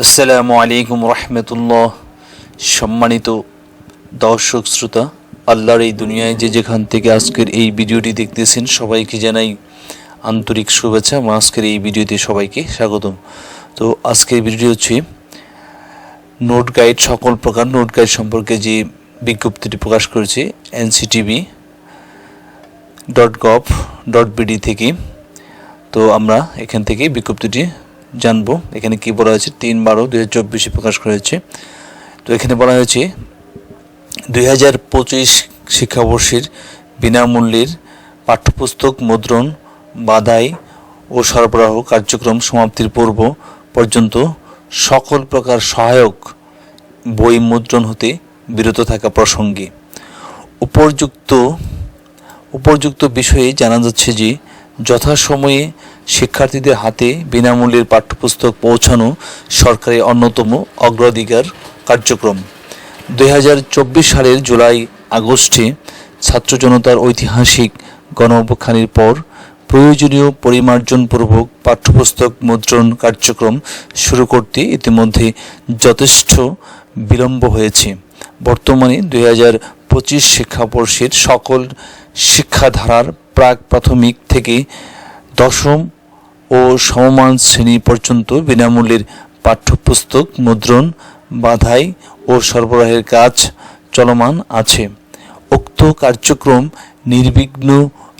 আসসালামু আলাইকুম রহমতুল্লাহ। সম্মানিত দর্শক, শ্রোতা, আল্লাহর এই দুনিয়ায় যে যেখান থেকে আজকের এই ভিডিওটি দেখতেছেন, সবাইকে জানাই আন্তরিক শুভেচ্ছা। এবং আজকের এই ভিডিওতে সবাইকে স্বাগতম। তো আজকের ভিডিওটি হচ্ছে নোট গাইড, সকল প্রকার নোট গাইড সম্পর্কে যে বিজ্ঞপ্তিটি প্রকাশ করেছে, NCTV dot gov dot BD থেকে। তো আমরা এখান থেকে বিজ্ঞপ্তিটি জানব। এখানে কি বলা হয়েছে? তিন বারো দুই হাজার চব্বিশে প্রকাশ করা হয়েছে। তো এখানে বলা হয়েছে, দুই হাজার পঁচিশ শিক্ষাবর্ষের বিনামূল্যের পাঠ্যপুস্তক মুদ্রণ, বাধাই ও সরবরাহ কার্যক্রম সমাপ্তির পূর্ব পর্যন্ত সকল প্রকার সহায়ক বই মুদ্রণ হতে বিরত থাকা প্রসঙ্গে। উপর্যুক্ত উপযুক্ত বিষয়ে জানা যাচ্ছে যে যথাসময়ে শিক্ষার্থীদের হাতে বিনামূল্যের পাঠ্যপুস্তক পৌঁছানো সরকারের অন্যতম অগ্রাধিকার কার্যক্রম। দুই হাজার চব্বিশ সালের জুলাই আগস্টে ছাত্র জনতার ঐতিহাসিক গণ পর প্রয়োজনীয় পরিমার্জনপূর্বক পাঠ্যপুস্তক মুদ্রণ কার্যক্রম শুরু করতে ইতিমধ্যে যথেষ্ট বিলম্ব হয়েছে। বর্তমানে দুই হাজার পঁচিশ শিক্ষাবর্ষের সকল শিক্ষাধারার প্রাক প্রাথমিক থেকে দশম ও সমমান শ্রেণি পর্যন্ত বিনামূল্যের পাঠ্যপুস্তক, মুদ্রণ, বাধাই ও সরবরাহের কাজ চলমান আছে। উক্ত কার্যক্রম নির্বিঘ্ন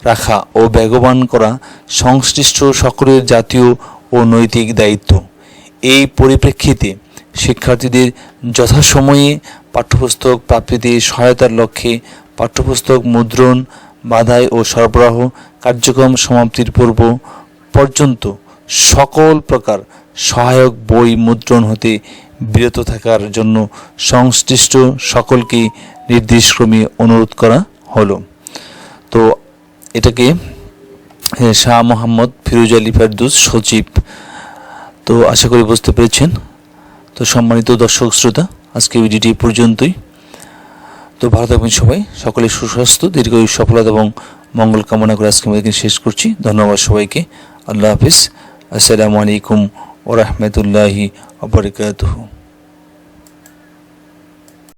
রাখা ও বেগবান করা সংশ্লিষ্ট সকলের জাতীয় ও নৈতিক দায়িত্ব। এই পরিপ্রেক্ষিতে শিক্ষার্থীদের যথাসময়ে পাঠ্যপুস্তক প্রাপ্তিতে সহায়তার লক্ষ্যে পাঠ্যপুস্তক, মুদ্রণ, বাধাই ও সরবরাহ কার্যক্রম সমাপ্তির পূর্ব পর্যন্ত সকল প্রকার সহায়ক বই, মুদ্রণ হতে বিরত থাকার জন্য সংশ্লিষ্ট সকলকে নির্দেশক্রমে অনুরোধ করা হলো। তো এটাকে শাহ মোহাম্মদ ফিরোজ আলী ফেরদুস সচিব, তো আশা করি বুঝতে পেরেছেন। তো সম্মানিত দর্শক, শ্রোতা আজকে ভিডিওটি পর্যন্তই। তো ভালো থাকবেন সবাই। সকলে সুস্বাস্থ্য, দীর্ঘ সফলতা এবং মঙ্গল কামনা করে আজকে আমাদের শেষ করছি। ধন্যবাদ সবাইকে। আল্লাহ হাফিজ। আসসালামু আলাইকুম ওরহমতুল্লাহি আবরকাতহ